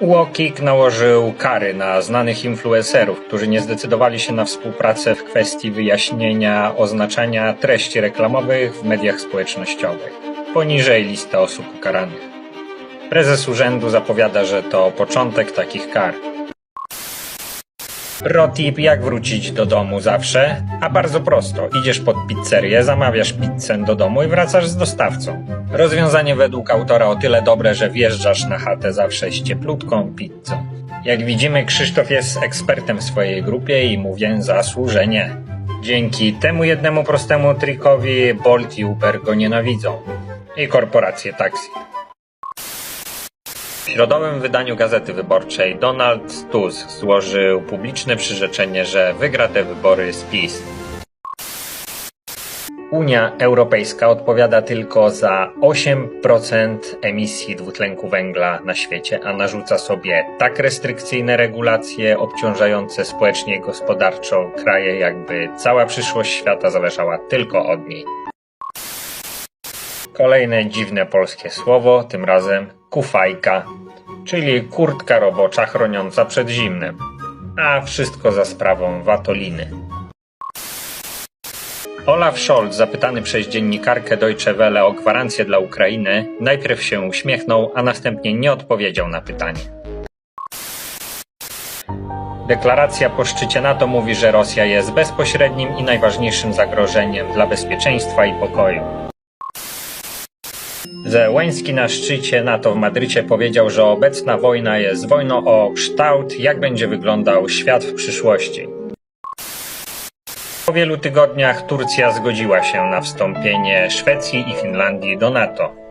UOKiK nałożył kary na znanych influencerów, którzy nie zdecydowali się na współpracę w kwestii wyjaśnienia oznaczania treści reklamowych w mediach społecznościowych. Poniżej lista osób ukaranych. Prezes urzędu zapowiada, że to początek takich kar. Protip, jak wrócić do domu zawsze? A bardzo prosto. Idziesz pod pizzerię, zamawiasz pizzę do domu i wracasz z dostawcą. Rozwiązanie według autora o tyle dobre, że wjeżdżasz na chatę zawsze z cieplutką pizzą. Jak widzimy, Krzysztof jest ekspertem w swojej grupie i mówię zasłużenie. Dzięki temu jednemu prostemu trikowi Bolt i Uber go nienawidzą. I korporacje taksi. W środowym wydaniu Gazety Wyborczej Donald Tusk złożył publiczne przyrzeczenie, że wygra te wybory z PiS. Unia Europejska odpowiada tylko za 8% emisji dwutlenku węgla na świecie, a narzuca sobie tak restrykcyjne regulacje obciążające społecznie i gospodarczo kraje, jakby cała przyszłość świata zależała tylko od niej. Kolejne dziwne polskie słowo, tym razem kufajka, czyli kurtka robocza chroniąca przed zimnem. A wszystko za sprawą watoliny. Olaf Scholz, zapytany przez dziennikarkę Deutsche Welle o gwarancję dla Ukrainy, najpierw się uśmiechnął, a następnie nie odpowiedział na pytanie. Deklaracja po szczycie NATO mówi, że Rosja jest bezpośrednim i najważniejszym zagrożeniem dla bezpieczeństwa i pokoju. Zełęński na szczycie NATO w Madrycie powiedział, że obecna wojna jest wojną o kształt, jak będzie wyglądał świat w przyszłości. Po wielu tygodniach Turcja zgodziła się na wstąpienie Szwecji i Finlandii do NATO.